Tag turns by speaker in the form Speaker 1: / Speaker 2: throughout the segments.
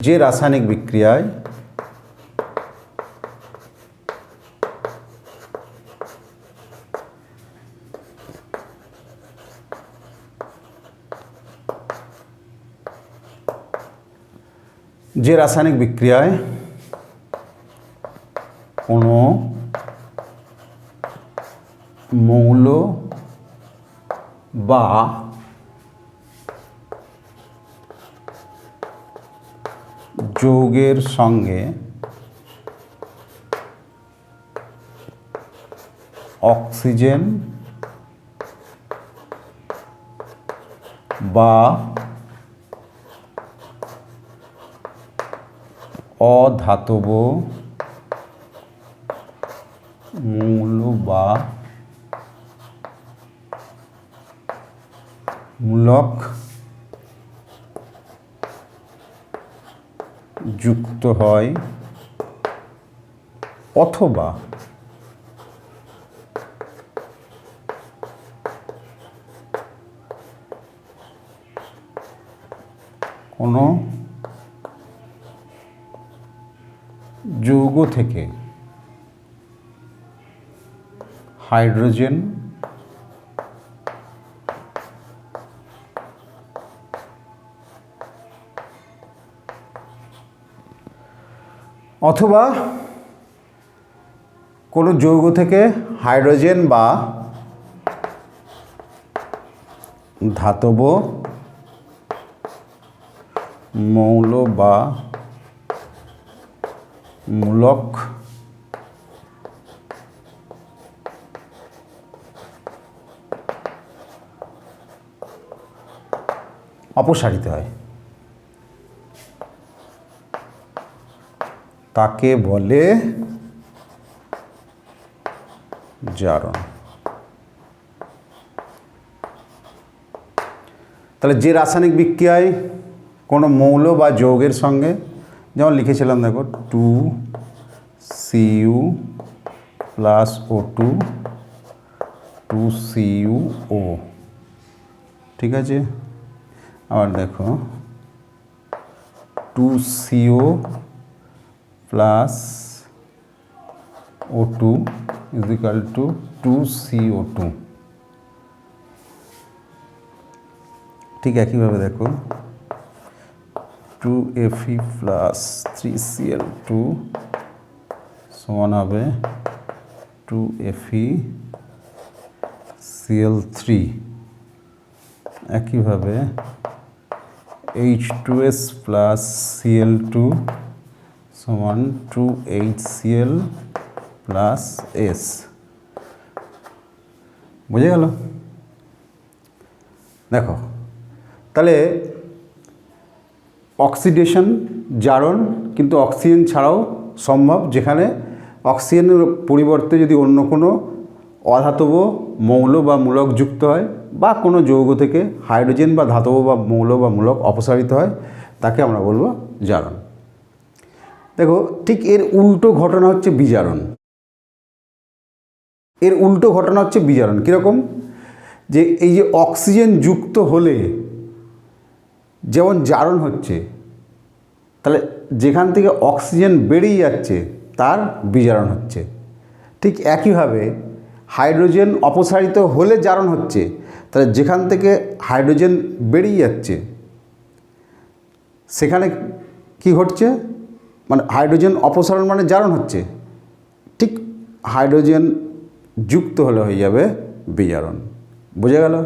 Speaker 1: যে রাসায়নিক বিক্রিয়ায় যে রাসায়নিক বিক্রিয়ায় কোনো মৌল বা যৌগের সঙ্গে অক্সিজেন বা অধাতব মৌল বা মূলক যুক্ত হয় অথবা কোনো যৌগ থেকে হাইড্রোজেন অথবা কোনো যৌগ থেকে হাইড্রোজেন বা ধাতব মৌল বা মূলক অপসারিত হয়। তাকে বলে জারণ। তাহলে যে রাসায়নিক বিক্রিয়ায় কোনো মৌল বা যৌগের সঙ্গে, যেমন লিখেছিলাম দেখো, two CU plus O two two CU O, ঠিক আছে? আবার দেখো, two CO plus O two equal two two CO two ঠিক একইভাবে দেখো two FE plus three CL two সমান হবে টু এফি সিএল থ্রি একইভাবে H two S plus CL two সমান two H CL plus S. বুঝে গেল? দেখো, তাহলে অক্সিডেশন জারণ কিন্তু অক্সিজেন ছাড়াও সম্ভব, যেখানে অক্সিজেনের পরিবর্তে যদি অন্য কোনো অধাতব মৌল বা মূলক যুক্ত হয় বা কোনো যৌগ থেকে হাইড্রোজেন বা ধাতব বা মৌল বা মূলক অপসারিত হয়, তাকে আমরা বলব জারণ। দেখো, ঠিক এর উল্টো ঘটনা হচ্ছে বিজারণ। এর উল্টো ঘটনা হচ্ছে বিজারণ। কীরকম? যে এই যে অক্সিজেন যুক্ত হলে যেমন জারণ হচ্ছে, তাহলে যেখান থেকে অক্সিজেন বেরিয়ে যাচ্ছে, তার বিজারণ হচ্ছে। ঠিক একইভাবে হাইড্রোজেন অপসারিত হলে জারণ হচ্ছে, তাহলে যেখান থেকে হাইড্রোজেন বেরিয়ে যাচ্ছে, সেখানে কি ঘটছে? মানে হাইড্রোজেন অপসারণ মানে জারণ হচ্ছে। ঠিক হাইড্রোজেন যুক্ত হলে হয়ে যাবে বিজারণ। বোঝা গেল?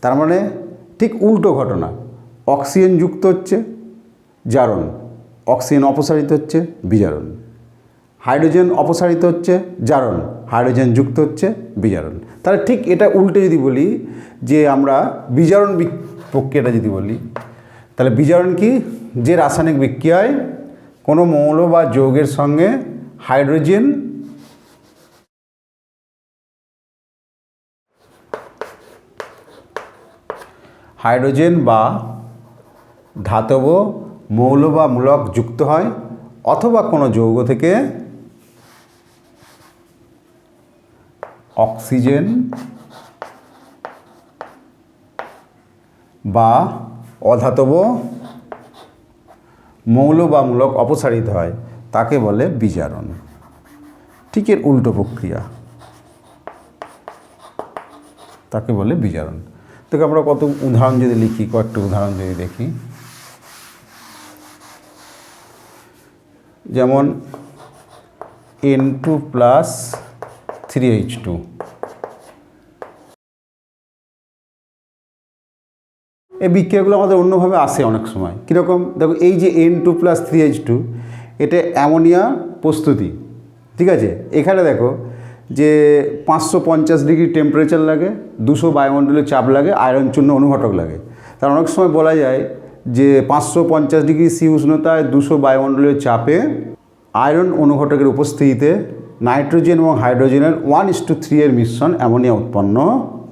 Speaker 1: তার মানে ঠিক উল্টো ঘটনা। অক্সিজেন যুক্ত হচ্ছে, জারণ। অক্সিজেন অপসারিত হচ্ছে, বিজারণ। হাইড্রোজেন অপসারিত হচ্ছে, জারণ। হাইড্রোজেন যুক্ত হচ্ছে, বিজারণ। তাহলে ঠিক এটা উল্টে যদি বলি যে আমরা বিজারণ প্রক্রিয়াটা যদি বলি, তাহলে বিজারণ কি? যে রাসায়নিক বিক্রিয়ায় কোনো মৌল বা যৌগের সঙ্গে হাইড্রোজেন হাইড্রোজেন বা ধাতব মৌল বা মূলক যুক্ত হয় অথবা কোনো যৌগ থেকে অক্সিজেন বা অধাতব মৌল বা মূলক অপসারিত হয়, তাকে বলে বিজারণ। ঠিক এর উল্টো প্রক্রিয়া। তাকে বলে বিজারণ। দেখো আমরা কত উদাহরণ যদি লিখি, কয়েকটা উদাহরণ যদি দেখি। যেমন N two plus three H two এই বিক্রিয়াগুলো আমাদের অন্যভাবে আসে অনেক সময়। কীরকম? দেখো, এই যে N two plus three H two এটা অ্যামোনিয়া প্রস্তুতি। ঠিক আছে? এখানে দেখো যে পাঁচশো পঞ্চাশ ডিগ্রি টেম্পারেচার লাগে, দুশো বায়ুমণ্ডলের চাপ লাগে আয়রন চূর্ণ অনুঘটক লাগে। তার অনেক সময় বলা যায় যে পাঁচশো পঞ্চাশ ডিগ্রি সি উষ্ণতায় দুশো বায়ুমণ্ডলের চাপে আয়রন অনুঘটকের উপস্থিতিতে নাইট্রোজেন এবং হাইড্রোজেনের ওয়ান ইস টু থ্রি এর মিশ্রণ অ্যামোনিয়া উৎপন্ন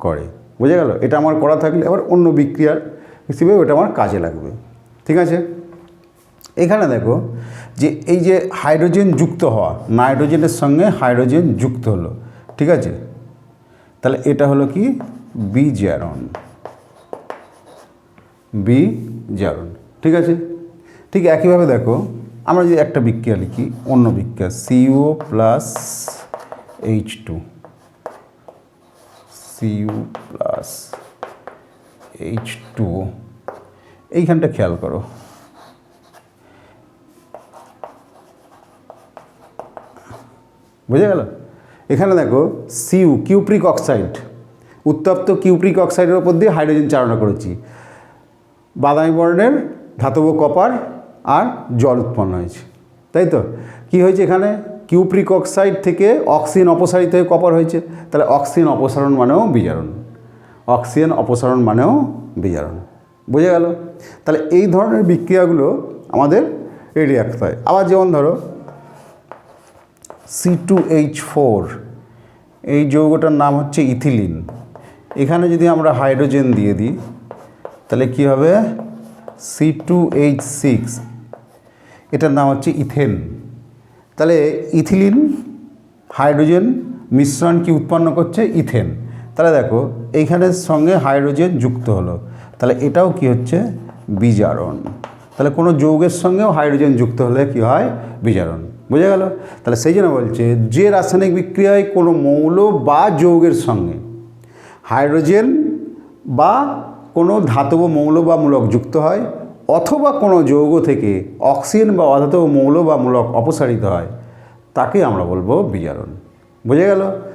Speaker 1: করে। বোঝা গেল? এটা আমার করা থাকলে আবার অন্য বিক্রিয়ার হিসেবে ওটা আমার কাজে লাগবে। ঠিক আছে? এখানে দেখো যে এই যে হাইড্রোজেন যুক্ত হওয়া, নাইট্রোজেনের সঙ্গে হাইড্রোজেন যুক্ত হলো, ঠিক আছে? তাহলে এটা হলো কি? বিজারণ। বিজারণ। ঠিক আছে? ঠিক একইভাবে দেখো, আমরা যদি একটা বিক্রিয়া লিখি, অন্য বিক্রিয়া CO plus H two CU plus H two এইখানটা খেয়াল করো। বুঝে গেল? এখানে দেখো সিউ কিউপ্রিক অক্সাইড উত্তপ্ত কিউপ্রিক অক্সাইডের ওপর দিয়ে হাইড্রোজেন চালনা করেছি। বাদামি বর্ণের ধাতব কপার আর জল উৎপন্ন হয়েছে। তাই তো? কি হয়েছে এখানে? কিউপ্রিক অক্সাইড থেকে অক্সিজেন অপসারিত হয়ে কপার হয়েছে। তাহলে অক্সিজেন অপসারণ মানেও বিজারণ। অক্সিজেন অপসারণ মানেও বিজারণ। বোঝা গেল? তাহলে এই ধরনের বিক্রিয়াগুলো আমাদের রেডি রাখতে হয়। আবার যেমন ধরো সি টু এইচ ফোর এই যৌগটার নাম হচ্ছে ইথিলিন। এখানে যদি আমরা হাইড্রোজেন দিয়ে দিই, তাহলে কি হবে? সি টু এইচ সিক্স এটার নাম হচ্ছে ইথেন। তাহলে ইথিলিন, হাইড্রোজেন মিশ্রণ কি উৎপন্ন করছে? ইথেন। তাহলে দেখো এইখানের সঙ্গে হাইড্রোজেন যুক্ত হলো। তাহলে এটাও কি হচ্ছে? বিজারণ। তাহলে কোনো যৌগের সঙ্গেও হাইড্রোজেন যুক্ত হলে কি হয়? বিজারণ। বোঝা গেল? তাহলে সেই জন্য বলছে, যে রাসায়নিক বিক্রিয়ায় কোনো মৌল বা যৌগের সঙ্গে হাইড্রোজেন বা কোনো ধাতব মৌল বা মূলক যুক্ত হয় অথবা কোনো যৌগ থেকে অক্সিজেন বা অধাতব মৌল বা মূলক অপসারিত হয়, তাকে আমরা বলব বিজারণ। বোঝা গেল?